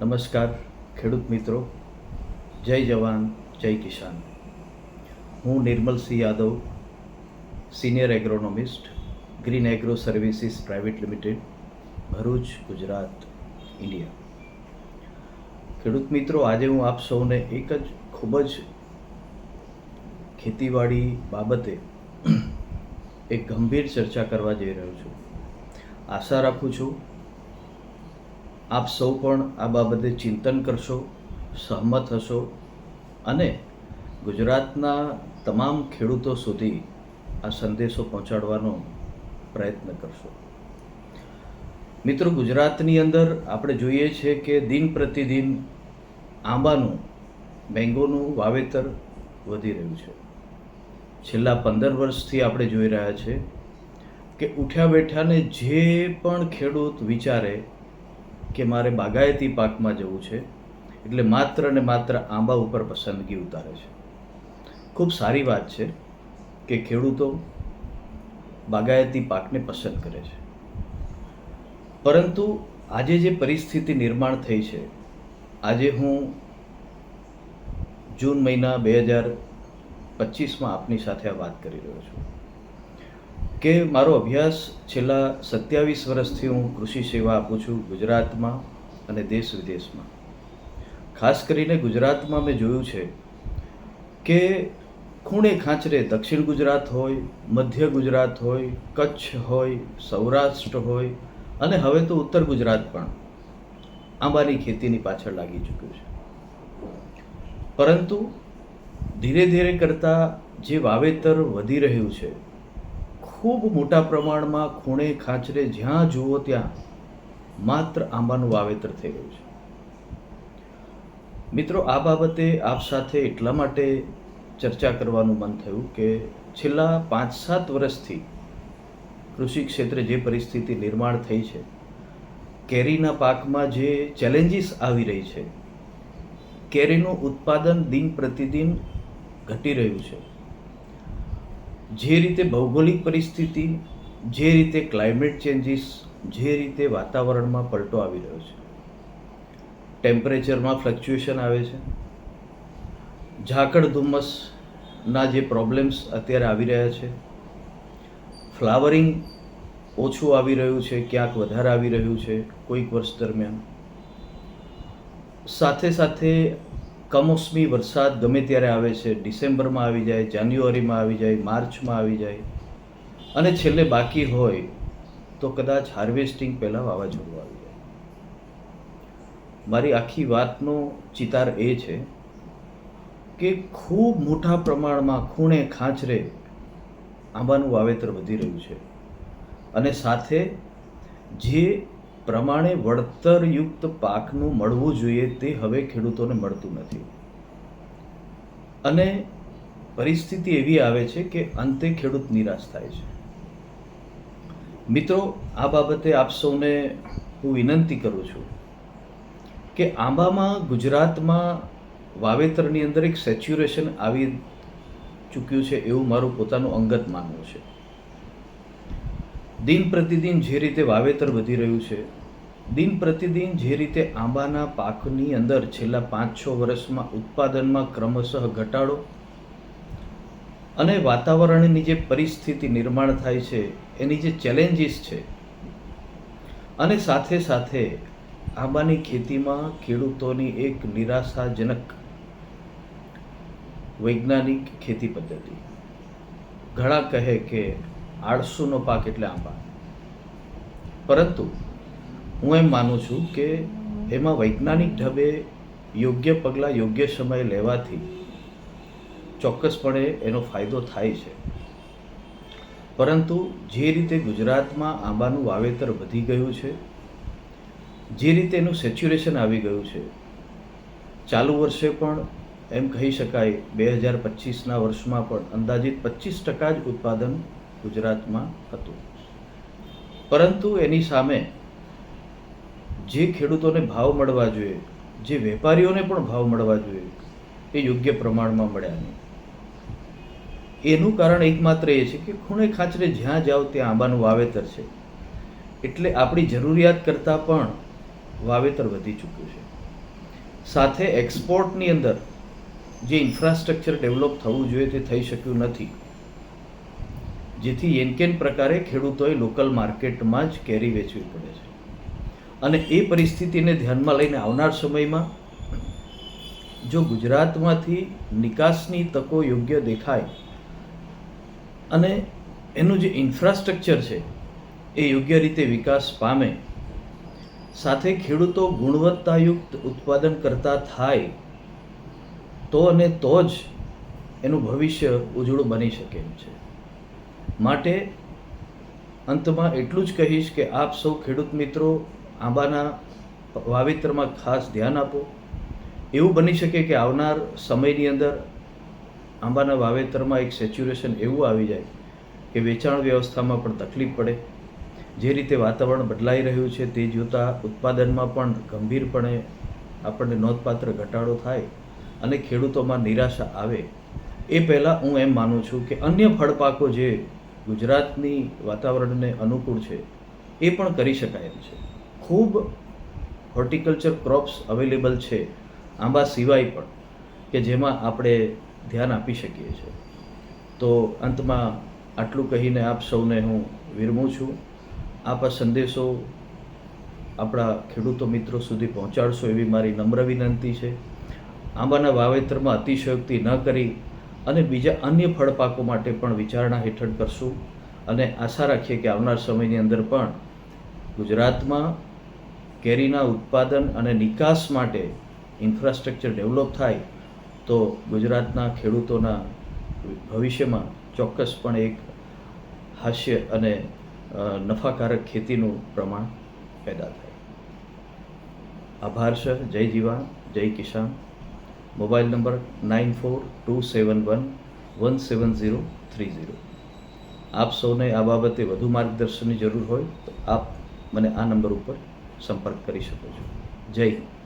નમસ્કાર, ખેડૂત મિત્રો. જય જવાન, જય કિસાન. હું Nirmalsingh Yadav, senior agronomist, green agro services private limited, Bharuch, Gujarat, India. ખેડૂત મિત્રો, આજે હું આપ સૌને એક જ ખૂબ જ ખેતીવાડી બાબતે એક ગંભીર ચર્ચા કરવા જઈ રહ્યો છું. આશા રાખું છું આપ સૌ પણ આ બાબતે ચિંતન કરશો, સહમત હશો અને ગુજરાતના તમામ ખેડૂતો સુધી આ સંદેશો પહોંચાડવાનો પ્રયત્ન કરશો. મિત્રો, ગુજરાતની અંદર આપણે જોઈએ છે કે દિન પ્રતિદિન આંબાનું, મેંગોનું વાવેતર વધી રહ્યું છે. છેલ્લા પંદર વર્ષથી આપણે જોઈ રહ્યા છે કે ઉઠ્યા બેઠાને જે પણ ખેડૂત વિચારે કે મારે બાગાયતી પાકમાં જવું છે, એટલે માત્ર ને માત્ર આંબા ઉપર પસંદગી ઉતારે છે. ખૂબ સારી વાત છે કે ખેડૂતો બાગાયતી પાકને પસંદ કરે છે. પરંતુ આજે જે પરિસ્થિતિ નિર્માણ થઈ છે, આજે હું જૂન મહિના બે હજાર પચીસમાં આપની સાથે આ વાત કરી રહ્યો છું. કે મારો અભ્યાસ છેલ્લા સત્યાવીસ વર્ષથી હું કૃષિ સેવા આપું છું ગુજરાતમાં અને દેશ વિદેશમાં. ખાસ કરીને ગુજરાતમાં મેં જોયું છે કે ખૂણે ખાંચરે દક્ષિણ ગુજરાત હોય, મધ્ય ગુજરાત હોય, કચ્છ હોય, સૌરાષ્ટ્ર હોય અને હવે તો ઉત્તર ગુજરાત પણ આંબાની ખેતીની પાછળ લાગી ચૂક્યું છે. પરંતુ ધીરે ધીરે કરતાં જે વાવેતર વધી રહ્યું છે ખૂબ મોટા પ્રમાણમાં ખૂણે ખાચરે જ્યાં જુઓ ત્યાં માત્ર આંબાનું વાવેતર થઈ રહ્યું છે. મિત્રો, આ બાબતે આપ સાથે એટલા માટે ચર્ચા કરવાનું મન થયું કે છેલ્લા પાંચ સાત વર્ષથી કૃષિ ક્ષેત્રે જે પરિસ્થિતિ નિર્માણ થઈ છે, કેરીના પાકમાં જે ચેલેન્જીસ આવી રહી છે, કેરીનું ઉત્પાદન દિન પ્રતિદિન ઘટી રહ્યું છે. જે રીતે ભૌગોલિક પરિસ્થિતિ, જે રીતે ક્લાઇમેટ ચેન્જીસ જે રીતે વાતાવરણમાં પલટો આવી રહ્યો છે. ટેમ્પરેચરમાં ફ્લક્ચ્યુએશન આવે છે. ઝાકળ ધુમ્મસના જે પ્રોબ્લેમ્સ અત્યારે આવી રહ્યા છે. ફ્લાવરિંગ ઓછું આવી રહ્યું છે, ક્યાંક વધારે આવી રહ્યું છે, કોઈક વર્ષ દરમિયાન. સાથે સાથે કમોસમી વરસાદ ગમે ત્યારે આવે છે, ડિસેમ્બરમાં આવી જાય, જાન્યુઆરીમાં આવી જાય, માર્ચમાં આવી જાય, અને છેલ્લે બાકી હોય તો કદાચ હાર્વેસ્ટિંગ પહેલાં વાવાઝોડું આવી જાય. મારી આખી વાતનો ચિતાર એ છે કે ખૂબ મોટા પ્રમાણમાં ખૂણે ખાંચરે આંબાનું વાવેતર વધી રહ્યું છે. અને સાથે જે પ્રમાણે વળતરયુક્ત પાકનું મળવું જોઈએ તે હવે ખેડૂતોને મળતું નથી. અને પરિસ્થિતિ એવી આવે છે કે અંતે ખેડૂત નિરાશ થાય છે. મિત્રો, આ બાબતે આપ સૌને હું વિનંતી કરું છું કે આંબામાં ગુજરાતમાં વાવેતરની અંદર એક સેચ્યુરેશન આવી ચૂક્યું છે એવું મારું પોતાનું અંગત માનવું છે. દિન પ્રતિદિન જે રીતે વાવેતર વધી રહ્યું છે, દિન પ્રતિદિન જે રીતે આંબાના પાકની અંદર છેલ્લા પાંચ છ વર્ષમાં ઉત્પાદનમાં ક્રમશઃ ઘટાડો અને વાતાવરણની જે પરિસ્થિતિ નિર્માણ થાય છે, એની જે ચેલેન્જીસ છે, અને સાથે સાથે આંબાની ખેતીમાં ખેડૂતોની એક નિરાશાજનક વૈજ્ઞાનિક ખેતી પદ્ધતિ. ઘણા કહે કે આળસુનો પાક એટલે આંબા. પરંતુ હું એમ માનું છું કે એમાં વૈજ્ઞાનિક ઢબે યોગ્ય પગલાં યોગ્ય સમયે લેવાથી ચોક્કસપણે એનો ફાયદો થાય છે. પરંતુ જે રીતે ગુજરાતમાં આંબાનું વાવેતર વધી ગયું છે, જે રીતે એનું સેચ્યુરેશન આવી ગયું છે, ચાલુ વર્ષે પણ એમ કહી શકાય બે હજાર પચીસના વર્ષમાં પણ અંદાજિત પચીસ ટકા જ ઉત્પાદન ગુજરાતમાં હતું. પરંતુ એની સામે જે ખેડૂતોને ભાવ મળવા જોઈએ, જે વેપારીઓને પણ ભાવ મળવા જોઈએ, એ યોગ્ય પ્રમાણમાં મળ્યા નહીં. એનું કારણ એકમાત્ર એ છે કે ખૂણે ખાંચરે જ્યાં જાઓ ત્યાં આંબાનું વાવેતર છે. એટલે આપણી જરૂરિયાત કરતાં પણ વાવેતર વધી ચૂક્યું છે. સાથે એક્સપોર્ટની અંદર જે ઇન્ફ્રાસ્ટ્રક્ચર ડેવલપ થવું જોઈએ તે થઈ શક્યું નથી. જેથી એનકેન પ્રકારે ખેડૂતોએ લોકલ માર્કેટમાં જ કેરી વેચવી પડે છે. અને એ પરિસ્થિતિને ધ્યાનમાં લઈને આવનાર સમયમાં જો ગુજરાતમાંથી નિકાસની તકો યોગ્ય દેખાય અને એનું જે ઇન્ફ્રાસ્ટ્રક્ચર છે એ યોગ્ય રીતે વિકાસ પામે, સાથે ખેડૂતો ગુણવત્તાયુક્ત ઉત્પાદન કરતા થાય, તો અને તો જ એનું ભવિષ્ય ઉજળું બની શકે એમ છે. માટે અંતમાં એટલું જ કહીશ કે આપ સૌ ખેડૂત મિત્રો આંબાના વાવેતરમાં ખાસ ધ્યાન આપો. એવું બની શકે કે આવનાર સમયની અંદર આંબાના વાવેતરમાં એક સેચ્યુરેશન એવું આવી જાય કે વેચાણ વ્યવસ્થામાં પણ તકલીફ પડે. જે રીતે વાતાવરણ બદલાઈ રહ્યું છે તે જોતાં ઉત્પાદનમાં પણ ગંભીરપણે આપણને નોંધપાત્ર ઘટાડો થાય અને ખેડૂતોમાં નિરાશા આવે. એ પહેલાં હું એમ માનું છું કે અન્ય ફળપાકો જે ગુજરાતની વાતાવરણને અનુકૂળ છે, એ પણ કરી શકાય એમ છે. ખૂબ હોર્ટિકલ્ચર ક્રોપ્સ અવેલેબલ છે, આંબા સિવાય પણ, કે જેમાં આપણે ધ્યાન આપી શકીએ છીએ. તો અંતમાં આટલું કહીને આપ સૌને હું વિરમું છું. આપ આ સંદેશો આપણા ખેડૂતો મિત્રો સુધી પહોંચાડશો એવી મારી નમ્ર વિનંતી છે. આંબાના વાવેતરમાં અતિશયોક્તિ ન કરી અને બીજા અન્ય ફળપાકો માટે પણ વિચારણા હેઠળ કરશું. અને આશા રાખીએ કે આવનાર સમયની અંદર પણ ગુજરાતમાં કેરીના ઉત્પાદન અને નિકાસ માટે ઇન્ફ્રાસ્ટ્રક્ચર ડેવલપ થાય તો ગુજરાતના ખેડૂતોના ભવિષ્યમાં ચોક્કસપણે એક હાસ્ય અને નફાકારક ખેતીનું પ્રમાણ પેદા થાય. આભાર છે જય જીવાન. જય કિસાન. Mobile number nine four two seven one one seven zero three zero. આપ સૌને આ બાબતે વધુ માર્ગદર્શનની જરૂર હોય તો આપ મને આ નંબર ઉપર સંપર્ક કરી શકો છો. જય હિન્દ.